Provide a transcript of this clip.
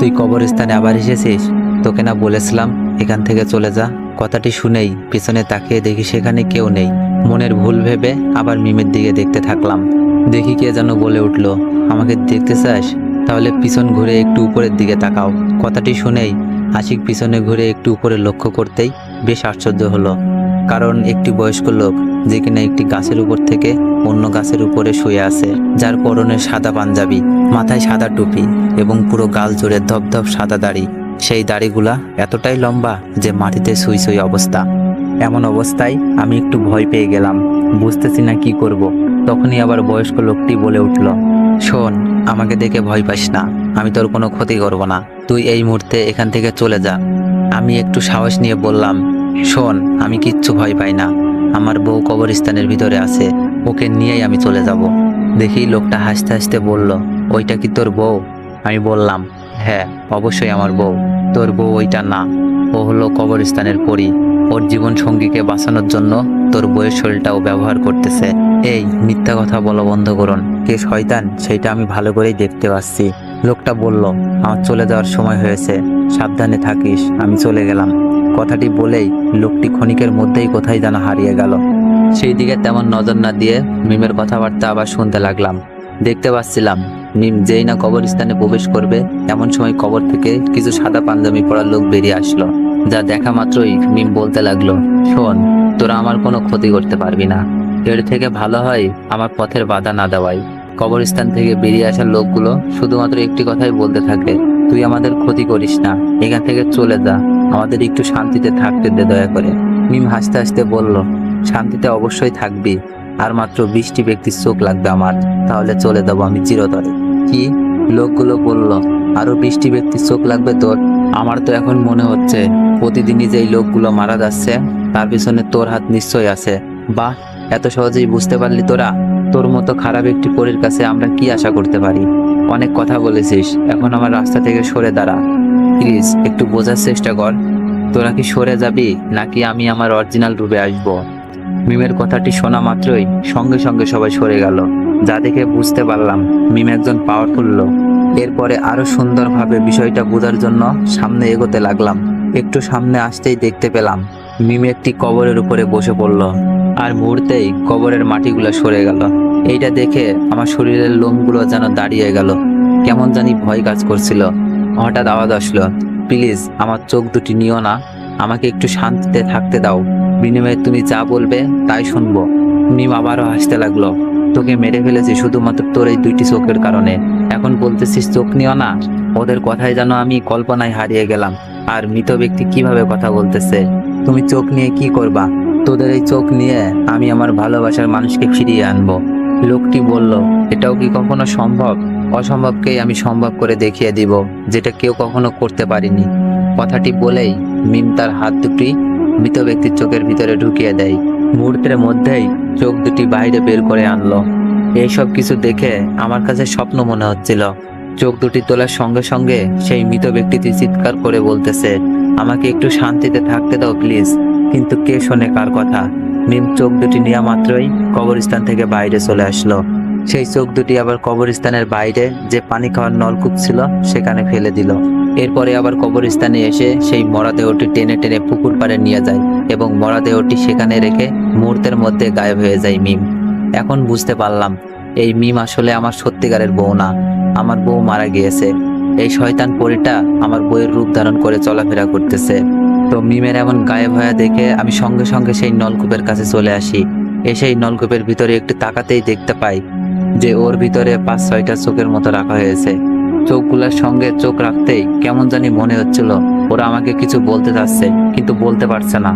তুই কবরস্থানে আবার এসেছিস? তোকে না বলেছিলাম, এখান থেকে চলে যা। কথাটি শুনেই পিছনে তাকিয়ে দেখি সেখানে কেউ নেই। মনের ভুল ভেবে আবার মিমের দিকে দেখতে থাকলাম। দেখি কে যেন বলে উঠল, আমাকে দেখতে চাস? তাহলে পিছন ঘুরে একটু উপরের দিকে তাকাও। কথাটি শুনেই আশিক পিছনে ঘুরে একটু উপরে লক্ষ্য করতেই বেশ আশ্চর্য হলো। কারণ একটি বয়স্ক লোক যে কিনা একটি গাছের উপর থেকে অন্য গাছের উপরে শুয়ে আছে, যার পরনে সাদা পাঞ্জাবি, মাথায় সাদা টুপি এবং পুরো গাল জুড়ে ধপধপ সাদা দাড়ি। সেই দাড়িগুলা এতটাই লম্বা যে মাটিতে সুই সুই অবস্থা। এমন অবস্থায় আমি একটু ভয় পেয়ে গেলাম, বুঝতেছি না কি করব। তখনই আবার বয়স্ক লোকটি বলে উঠল, শোন, আমাকে দেখে ভয় পাস না, আমি তোর কোনো ক্ষতি করব না, তুই এই মুহূর্তে এখান থেকে চলে যা। আমি একটু সাহস নিয়ে বললাম, শোন, আমি কিচ্ছু ভয় পাই না। আমার বউ কবরস্থানের ভিতরে আছে, ওকে নিয়েই আমি চলে যাব। দেখি লোকটা হাসতে হাসতে বলল, ওইটা কি তোর বউ? আমি বললাম হ্যাঁ অবশ্যই আমার বউ। তোর বউ ওইটা না। ও হলো কবরস্থানের পরী। ওর জীবন সঙ্গীকে বাঁচানোর জন্য তোর বইয়ের শরীরটাও ব্যবহার করতেছে। এই, মিথ্যা কথা বলা বন্ধ করুন। কে শয়তান সেইটা আমি ভালো করেই দেখতে পাচ্ছি। লোকটা বলল, আমার চলে যাওয়ার সময় হয়েছে। সাবধানে থাকিস, আমি চলে গেলাম। কথাটি বলেই লোকটি ক্ষণিকের মধ্যেই কোথায় যেন হারিয়ে গেল। সেই দিকে তেমন নজর না দিয়ে মিমের কথাবার্তা আবার শুনতে লাগলাম। দেখতে পাচ্ছিলাম, মিম যেই না কবরস্থানে প্রবেশ করবে, এমন সময় কবর থেকে কিছু সাদা পাঞ্জাবি পরা লোক বেরিয়ে আসলো, যা দেখা মাত্রই মিম বলতে লাগল, শোন, তোরা আমার কোনো ক্ষতি করতে পারবি না। এর থেকে ভালো হয় আমার পথের বাধা না দেওয়াই। কবরস্থান থেকে বেরিয়ে আসা লোকগুলো শুধুমাত্র একটি কথাই বলতে থাকে, তুই আমাদের ক্ষতি করিস না, এখান থেকে চলে যা। আমাদের একটু শান্তিতে থাকতে দে দয়া করে। মিম হাসতে হাসতে বলল, শান্তিতে অবশ্যই থাকবি। আর মাত্র বিশটি ব্যক্তির চোখ লাগবে আমার। তাহলে চলে যাব আমি চিরতরে। কি? লোকগুলো বলল, আরও বিশটি ব্যক্তির চোখ লাগবে তোর? আমার তো এখন মনে হচ্ছে, প্রতিদিনই যেই লোকগুলো মারা যাচ্ছে, তার পিছনে তোর হাত নিশ্চয়ই আছে। বাহ, এত সহজেই বুঝতে পারলি তোরা? তোর মতো খারাপ একটি পরীর কাছে আমরা কি আশা করতে পারি? অনেক কথা বলেছিস, এখন আমার রাস্তা থেকে সরে দাঁড়া। প্লিজ, একটু বোঝার চেষ্টা কর। তোরা কি সরে যাবি, নাকি আমি আমার অরিজিনাল রূপে আসব? মিমের কথাটি শোনা মাত্রই সঙ্গে সঙ্গে সবাই সরে গেল। যা দেখে বুঝতে পারলাম, মিম একজন পাওয়ারফুল লোক। এরপরে আরও সুন্দরভাবে বিষয়টা বোঝার জন্য সামনে এগোতে লাগলাম। একটু সামনে আসতেই দেখতে পেলাম, মিম একটি কবরের উপরে বসে পড়ল। আর মুহূর্তেই কবরের মাটিগুলো সরে গেল। এইটা দেখে আমার শরীরের লোমগুলো যেন দাঁড়িয়ে গেল। কেমন জানি ভয় কাজ করছিল। হঠাৎ আওয়াজ আসলো, প্লিজ, আমার চোখ দুটি নিও না, আমাকে একটু শান্তিতে থাকতে দাও। বিনিময়ে তুমি যা বলবে তাই শুনব। মিম আবারও হাসতে লাগল, তোকে মেরে ফেলেছি শুধুমাত্র তোর এই দুইটি চোখের কারণে। এখন বলতেছিস চোখ নিও না? ওদের কথায় যেন আমি কল্পনায় হারিয়ে গেলাম। আর মৃত ব্যক্তি কীভাবে কথা বলতেছে? তুমি চোখ নিয়ে কি করবা? তোদের এই চোখ নিয়ে আমি আমার ভালোবাসার মানুষকে ফিরিয়ে আনব। লোকটি বলল, এটাও কি কখনো সম্ভব? অসম্ভবকেই আমি সম্ভব করে দেখিয়ে দিব, যেটা কেউ কখনো করতে পারিনি। কথাটি বলেই মিম তার হাত দুটি মৃত ব্যক্তির চোখের ভিতরে ঢুকিয়ে দেয়। মুহূর্তের মধ্যেই চোখ দুটি বাইরে বের করে আনলো। এইসব কিছু দেখে আমার কাছে স্বপ্ন মনে হচ্ছিল। চোখ দুটি তোলার সঙ্গে সঙ্গে সেই মৃত ব্যক্তিটি চিৎকার করে বলতেছে, আমাকে একটু শান্তিতে থাকতে দাও, প্লিজ। কিন্তু কে শোনে কার কথা? মিম চোখ দুটি নেওয়া মাত্রই কবরস্থান থেকে বাইরে চলে আসলো। সেই চোখ দুটি আবার কবরস্থানের বাইরে যে পানি খাওয়ার নলকূপ ছিল, সেখানে ফেলে দিল। এরপরে আবার কবরস্থানে এসে সেই মরাদেহটি টেনে টেনে পুকুর পাড়ে নিয়ে যায় এবং মরাদেহটি সেখানে রেখে মুহূর্তের মধ্যে গায়েব হয়ে যায় মিম। এখন বুঝতে পারলাম, এই মিম আসলে আমার সত্যিকারের বউ না, আমার বউ মারা গিয়েছে। এই শয়তান পরিটা আমার বইয়ের রূপ ধারণ করে চলাফেরা করতেছে। তো মিমের এমন গায়েব হয়ে দেখে আমি সঙ্গে সঙ্গে সেই নলকূপের কাছে চলে আসি। এসে এই নলকূপের ভিতরে একটু তাকাতেই দেখতে পাই যে ওর ভিতরে পাঁচ ছয়টা চোখের মতো রাখা হয়েছে। চোখগুলোর সঙ্গে চোখ রাখতেই কেমন জানি মনে হচ্ছিল, ওরা আমাকে কিছু বলতে চাচ্ছে, কিন্তু বলতে পারছে না।